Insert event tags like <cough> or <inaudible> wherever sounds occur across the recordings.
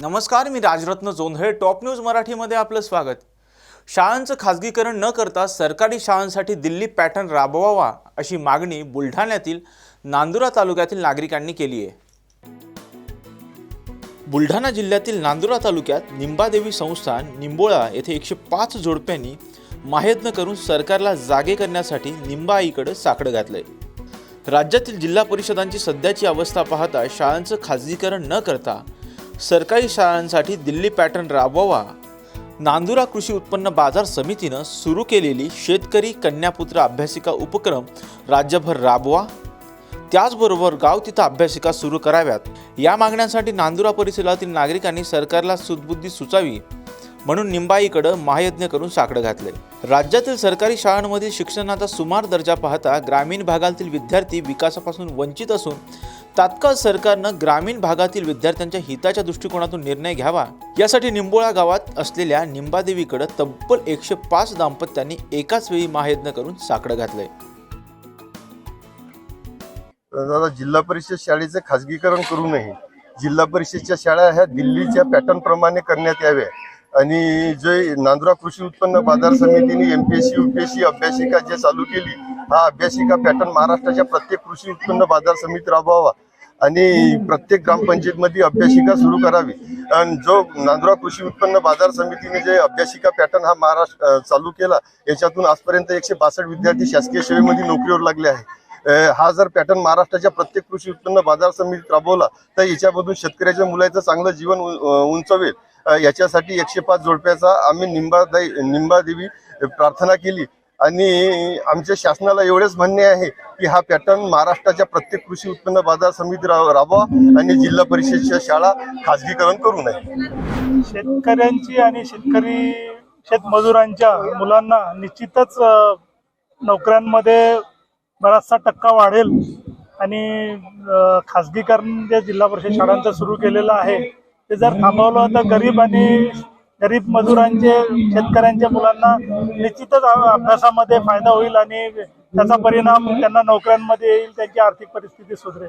नमस्कार मी Rajratna Jondhale. Top news मराठीमध्ये आपलं स्वागत. शाळांचं खाजगीकरण न करता सरकारी शाळांसाठी दिल्ली पॅटर्न राबवावा अशी मागणी बुलढाण्यातील नांदुरा तालुक्यातील नागरिकांनी केली आहे. बुलढाणा जिल्ह्यातील नांदुरा तालुक्यात निंबादेवी संस्थान निंबोळा येथे एकशे पाच जोडप्यांनी माहेदन करून सरकारला जागे करण्यासाठी निंबाईकडे साकडं घातलंय. राज्यातील जिल्हा परिषदांची सध्याची अवस्था पाहता शाळांचं खाजगीकरण न करता सरकारी शाळांसाठी दिल्ली पॅटर्न राबवावा. नांदुरा कृषी उत्पन्न बाजार समितीनं सुरू केलेली शेतकरी कन्यापुत्र अभ्यासिका उपक्रम राज्यभर राबवा. त्याचबरोबर गाव तिथं अभ्यासिका सुरू कराव्यात. या मागण्यांसाठी नांदुरा परिसरातील नागरिकांनी सरकारला सुदबुद्धी सुचावी. म्हणून निंबाईकडं महायज्ञ करून साकडं घातले. राज्यातील सरकारी शाळांमधील शिक्षणाचा सुमार दर्जा पाहता ग्रामीण भागातील विद्यार्थी विकासापासून वंचित असून तात्काळ सरकारनं ग्रामीण भागातील विद्यार्थ्यांच्या हिताच्या दृष्टिकोनातून निर्णय घ्यावा. यासाठी निंबोळा गावात असलेल्या निंबादेवीकडे तब्बल एकशे पाच दाम्पत्यांनी एकाच वेळी महायज्ञ करून साकडं घातलंय दादा जिल्हा परिषद शाळेचं खाजगीकरण करू नये. जिल्हा परिषदच्या शाळा ह्या दिल्लीच्या पॅटर्न प्रमाणे करण्यात याव्या आणि जे नांदुरा कृषी उत्पन्न बाजार समितीने एमपीएससी युपीएससी अभ्यासिका जे चालू केली हा अभ्यासिका पॅटर्न महाराष्ट्राच्या प्रत्येक कृषी उत्पन्न बाजार समिती राबवावा. आणि प्रत्येक ग्रामपंचायतमध्ये अभ्यासिका सुरू करावी. आणि जो नांदुरा कृषी उत्पन्न बाजार समितीने जे अभ्यासिका पॅटर्न हा महाराष्ट्र चालू केला याच्यातून आजपर्यंत एकशे बासष्ट विद्यार्थी शासकीय सेवेमध्ये नोकरीवर लागले आहे हा जर पॅटर्न महाराष्ट्राच्या प्रत्येक कृषी उत्पन्न बाजार समितीत राबवला तर याच्यामधून शेतकऱ्याच्या मुलाचं चांगलं जीवन उ- उंचवेल. याच्यासाठी एकशे पाच जोडप्याचा आम्ही निंबादाई निंबादेवी प्रार्थना केली. आणि आमच्या शासनाला एवढेच म्हणणे आहे की हा पॅटर्न महाराष्ट्राच्या प्रत्येक कृषी उत्पन्न बाजार समिती रा- राबवा आणि जिल्हा परिषदच्या शाळा खाजगीकरण करू नये. शेतकऱ्यांची आणि शेतकरी शेतमजुरांच्या मुलांना निश्चितच नोकऱ्यांमध्ये बराचसा टक्का वाढेल. आणि खासगीकरण खाजगीकरण जे जिल्हा परिषद शाळांचं सुरू केलेलं आहे ते जर थांबवलं तर गरीब आणि गरीब मजुरांचे शेतकऱ्यांच्या मुलांना निश्चितच अभ्यासामध्ये फायदा होईल आणि त्याचा परिणाम त्यांना नोकऱ्यांमध्ये येईल त्यांची आर्थिक परिस्थिती सुधरेल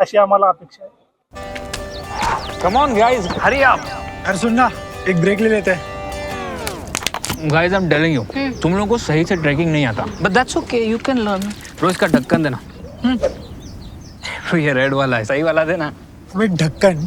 अशी आम्हाला अपेक्षा आहे. कम ऑन गाइस हरी आप अरे सुन ना एक ब्रेक ले लेते. हैं guys I am telling you तुम लोगों को सही से ट्रैकिंग नहीं आता. But that's okay you can learn रोज का ढक्कन देना. <laughs> ये रेड वाला है सही वाला देना. ढक्कन